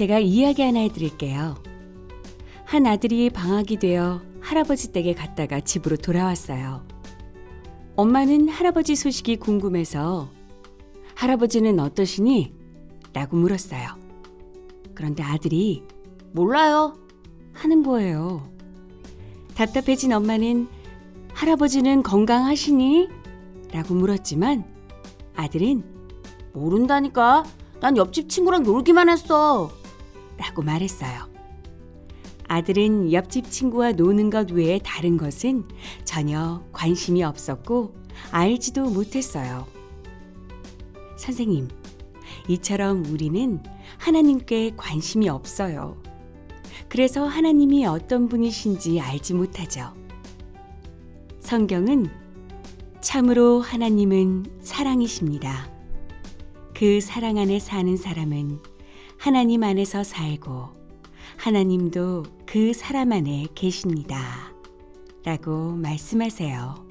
제가 이야기 하나 해드릴게요. 한 아들이 방학이 되어 할아버지 댁에 갔다가 집으로 돌아왔어요. 엄마는 할아버지 소식이 궁금해서 할아버지는 어떠시니? 라고 물었어요. 그런데 아들이 몰라요. 하는 거예요. 답답해진 엄마는 할아버지는 건강하시니? 라고 물었지만 아들은 모른다니까. 난 옆집 친구랑 놀기만 했어. 라고 말했어요. 아들은 옆집 친구와 노는 것 외에 다른 것은 전혀 관심이 없었고 알지도 못했어요. 선생님, 이처럼 우리는 하나님께 관심이 없어요. 그래서 하나님이 어떤 분이신지 알지 못하죠. 성경은 참으로 하나님은 사랑이십니다. 그 사랑 안에 사는 사람은 하나님 안에서 살고 하나님도 그 사람 안에 계십니다. 라고 말씀하세요.